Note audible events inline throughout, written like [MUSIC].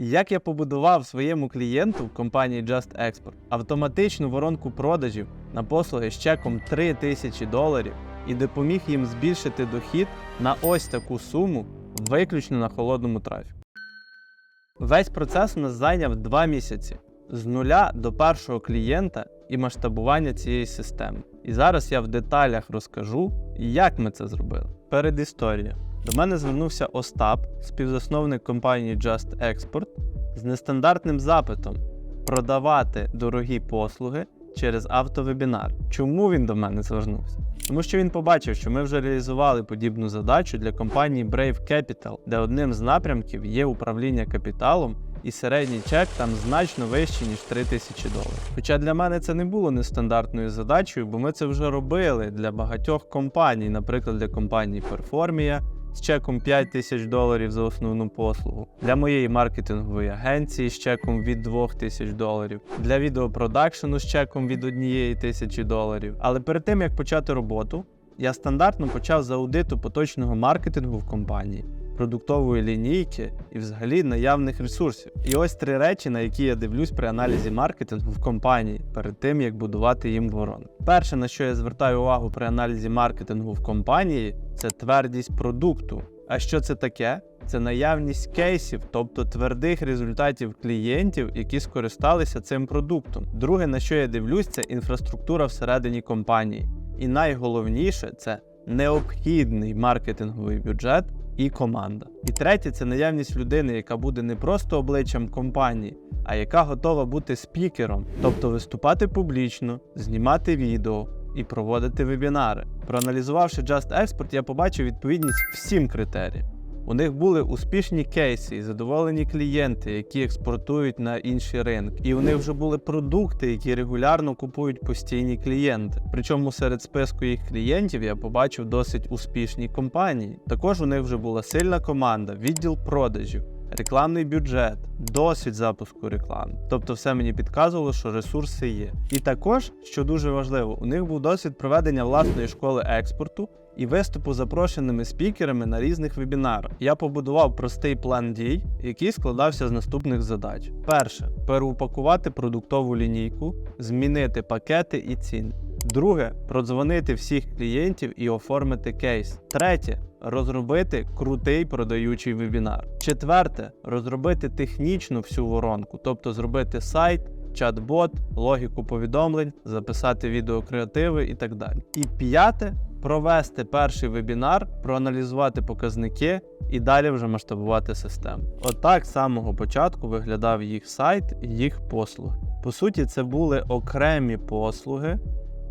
Як я побудував своєму клієнту в компанії Just Export автоматичну воронку продажів на послуги з чеком 3000 доларів і допоміг їм збільшити дохід на ось таку суму виключно на холодному трафіку. Весь процес у нас зайняв 2 місяці з нуля до першого клієнта і масштабування цієї системи. І зараз я в деталях розкажу, як ми це зробили. Перед історією. До мене звернувся Остап, співзасновник компанії Just Export, з нестандартним запитом продавати дорогі послуги через автовебінар. Чому він до мене звернувся? Тому що він побачив, що ми вже реалізували подібну задачу для компанії Brave Capital, де одним з напрямків є управління капіталом, і середній чек там значно вищий, ніж 3 тисячі доларів. Хоча для мене це не було нестандартною задачею, бо ми це вже робили для багатьох компаній, наприклад, для компанії Performia з чеком 5 тисяч доларів за основну послугу, для моєї маркетингової агенції з чеком від 2 тисяч доларів, для відеопродакшену з чеком від 1 тисячі доларів. Але перед тим як почати роботу, я стандартно почав з аудиту поточного маркетингу в компанії, продуктової лінійки і взагалі наявних ресурсів. І ось три речі, на які я дивлюсь при аналізі маркетингу в компанії перед тим як будувати їм ворону. Перше, на що я звертаю увагу при аналізі маркетингу в компанії, це твердість продукту. А що це таке? Це наявність кейсів, тобто твердих результатів клієнтів, які скористалися цим продуктом. Друге, на що я дивлюсь, це інфраструктура всередині компанії. І найголовніше це необхідний маркетинговий бюджет і команда. І третє це наявність людини, яка буде не просто обличчям компанії, а яка готова бути спікером, тобто виступати публічно, знімати відео і проводити вебінари. Проаналізувавши Just Export, я побачив відповідність всім критеріям. У них були успішні кейси і задоволені клієнти, які експортують на інші ринки. І у них вже були продукти, які регулярно купують постійні клієнти. Причому серед списку їх клієнтів я побачив досить успішні компанії. Також у них вже була сильна команда, відділ продажів. Рекламний бюджет, досвід запуску реклами. Тобто, все мені підказувало, що ресурси є. І також, що дуже важливо, у них був досвід проведення власної школи експорту і виступу запрошеними спікерами на різних вебінарах. Я побудував простий план дій, який складався з наступних задач: перше переупакувати продуктову лінійку, змінити пакети і ціни. Друге продзвонити всіх клієнтів і оформити кейс. Третє розробити крутий продаючий вебінар. Четверте розробити технічну всю воронку, тобто зробити сайт, чат-бот, логіку повідомлень, записати відеокреативи і так далі. І п'яте провести перший вебінар, проаналізувати показники і далі вже масштабувати систему. Отак з самого початку виглядав їх сайт і їх послуги. По суті, це були окремі послуги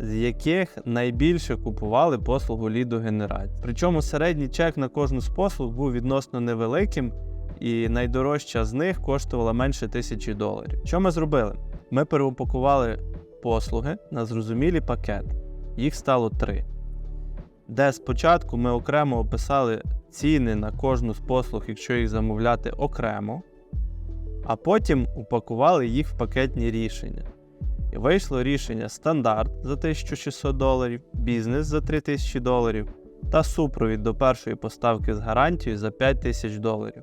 з яких найбільше купували послугу лідогенерації. Причому середній чек на кожну з послуг був відносно невеликим, і найдорожча з них коштувала менше тисячі доларів. Що ми зробили? Ми переупакували послуги на зрозумілі пакети. Їх стало три. Де спочатку ми окремо описали ціни на кожну з послуг, якщо їх замовляти окремо, а потім упакували їх в пакетні рішення. І вийшло рішення стандарт за 1600 доларів, бізнес за 3000 доларів та супровід до першої поставки з гарантією за 5000 доларів.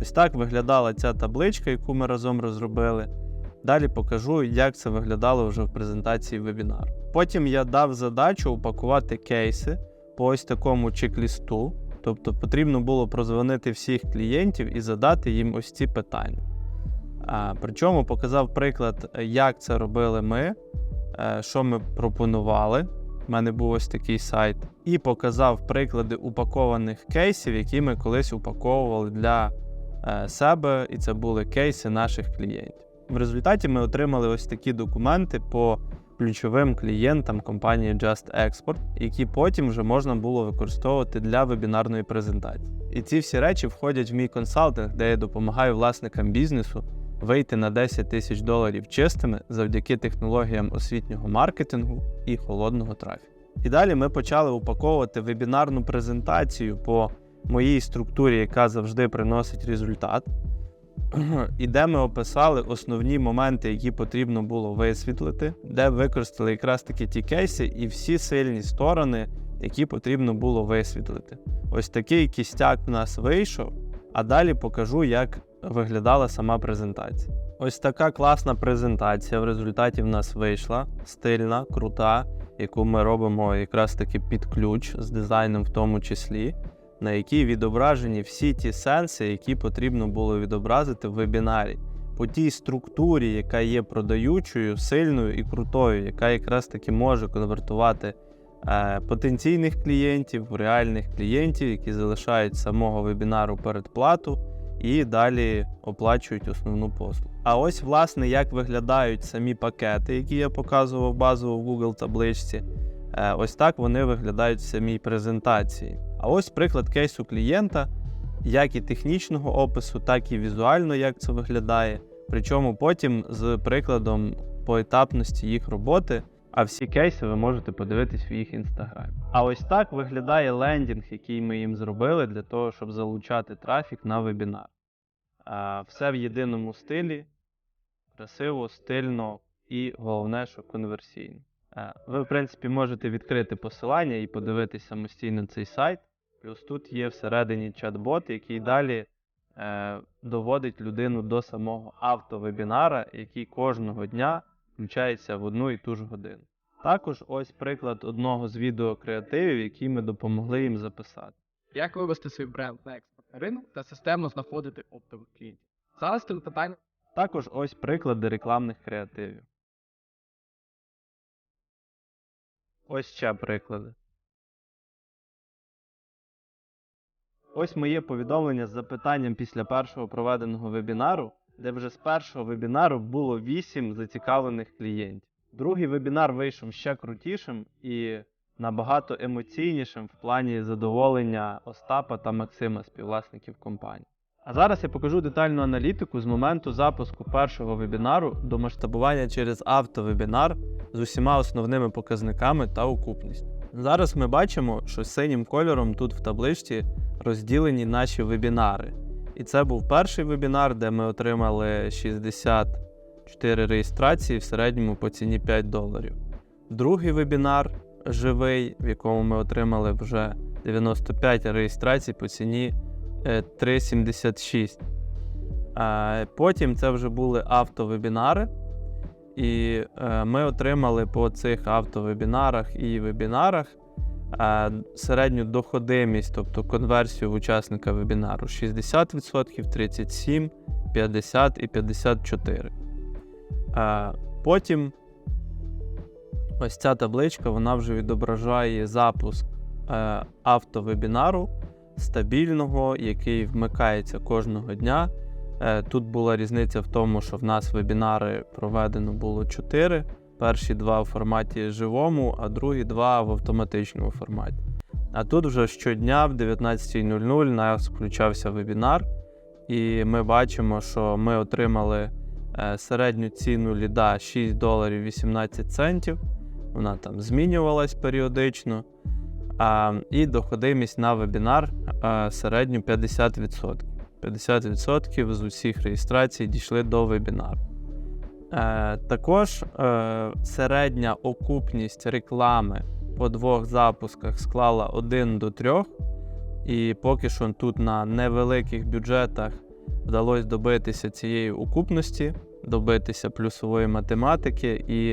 Ось так виглядала ця табличка, яку ми разом розробили. Далі покажу, як це виглядало вже в презентації вебінару. Потім я дав задачу упакувати кейси по ось такому чек-лісту, тобто потрібно було прозвонити всіх клієнтів і задати їм ось ці питання. А, Причому показав приклад, як це робили ми, е, що ми пропонували. У мене був ось такий сайт, і показав приклади упакованих кейсів, які ми колись упаковували для е, себе, і це були кейси наших клієнтів. В результаті ми отримали ось такі документи по ключовим клієнтам компанії Just Export, які потім вже можна було використовувати для вебінарної презентації. І ці всі речі входять в мій консалтинг, де я допомагаю власникам бізнесу вийти на 10 тисяч доларів чистими завдяки технологіям освітнього маркетингу і холодного трафіку. І далі ми почали упаковувати вебінарну презентацію по моїй структурі, яка завжди приносить результат. [CLEARS THROAT] І де ми описали основні моменти, які потрібно було висвітлити, де використали якраз таки ті кейси і всі сильні сторони, які потрібно було висвітлити. Ось такий кістяк в нас вийшов, а далі покажу, як виглядала сама презентація. Ось така класна презентація в результаті в нас вийшла, стильна, крута, яку ми робимо якраз таки під ключ з дизайном в тому числі, на якій відображені всі ті сенси, які потрібно було відобразити в вебінарі. По тій структурі, яка є продаючою, сильною і крутою, яка якраз таки може конвертувати е, потенційних клієнтів, в реальних клієнтів, які залишають самого вебінару передплату і далі оплачують основну послугу. А ось, власне, як виглядають самі пакети, які я показував базово в Google табличці. Е, Ось так вони виглядають в самій презентації. А ось приклад кейсу клієнта, як і технічного опису, так і візуально, як це виглядає. Причому потім з прикладом поетапності їх роботи. А всі кейси ви можете подивитись в їх інстаграмі. А ось так виглядає лендінг, який ми їм зробили для того, щоб залучати трафік на вебінар. Все в єдиному стилі, красиво, стильно і головне, що конверсійно. Е, Ви, в принципі, можете відкрити посилання і подивитися самостійно цей сайт. Плюс тут є всередині чат-бот, який далі е, доводить людину до самого автовебінара, який кожного дня включається в одну і ту ж годину. Також ось приклад одного з відеокреативів, який ми допомогли їм записати. Як вивести свій бренд на експортний ринок та системно знаходити оптових клієнтів? Зараз тут питання Також ось приклади рекламних креативів. Ось ще приклади. Ось моє повідомлення з запитанням після першого проведеного вебінару, де вже з першого вебінару було 8 зацікавлених клієнтів. Другий вебінар вийшов ще крутішим і набагато емоційнішим в плані задоволення Остапа та Максима, співвласників компанії. А зараз я покажу детальну аналітику з моменту запуску першого вебінару до масштабування через автовебінар з усіма основними показниками та окупністю. Зараз ми бачимо, що синім кольором тут в табличці розділені наші вебінари. І це був перший вебінар, де ми отримали 64 реєстрації в середньому по ціні 5 доларів. Другий вебінар живий, в якому ми отримали вже 95 реєстрацій по ціні е, 3,76. Е, Потім це вже були автовебінари. І е, ми отримали по цих автовебінарах і вебінарах е, середню доходимість, тобто конверсію в учасника вебінару 60%, 37%, 50% і 54%. Е, потім ось ця табличка вона вже відображає запуск автовебінару стабільного, який вмикається кожного дня. Е, Тут була різниця в тому, що в нас вебінари проведено було 4. Перші два в форматі живому, а другі два в автоматичному форматі. А тут вже щодня в 19.00 нас включався вебінар, і ми бачимо, що ми отримали е, середню ціну ліда 6 доларів 18 центів. Вона там змінювалась періодично. А, і доходимість на вебінар а, середню 50%. 50% з усіх реєстрацій дійшли до вебінару. Е, також е, середня окупність реклами по двох запусках склала 1 до 3. І поки що тут на невеликих бюджетах вдалося добитися цієї окупності, добитися плюсової математики, і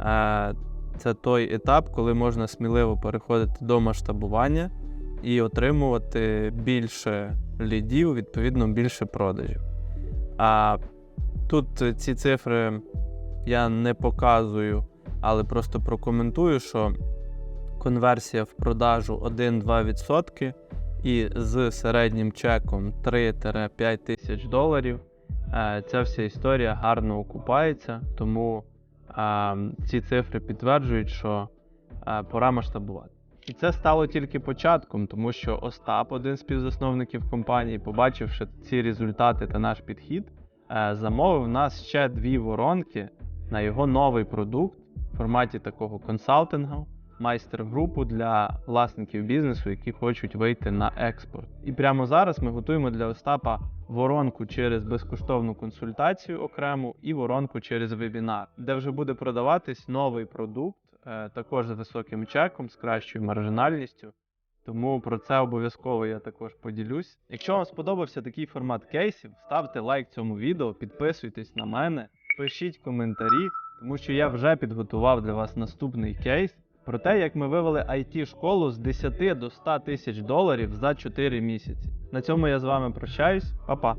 е, це той етап, коли можна сміливо переходити до масштабування і отримувати більше лідів, відповідно, більше продажів. А тут ці цифри я не показую, але просто прокоментую, що конверсія в продажу 1-2% і з середнім чеком 3-5 тисяч доларів. е, Ця вся історія гарно окупається, тому е, ці цифри підтверджують, що е, пора масштабувати. І це стало тільки початком, тому що Остап, один з співзасновників компанії, побачивши ці результати та наш підхід, е, замовив нас ще дві воронки на його новий продукт в форматі такого консалтингу, майстер-групу для власників бізнесу, які хочуть вийти на експорт. І прямо зараз ми готуємо для Остапа воронку через безкоштовну консультацію окрему і воронку через вебінар, де вже буде продаватись новий продукт, також з високим чеком, з кращою маржинальністю. Тому про це обов'язково я також поділюсь. Якщо вам сподобався такий формат кейсів, ставте лайк цьому відео, підписуйтесь на мене, пишіть коментарі, тому що я вже підготував для вас наступний кейс про те, як ми вивели it школу з 10 до 100 тисяч доларів за 4 місяці. На цьому я з вами прощаюсь, Па-па!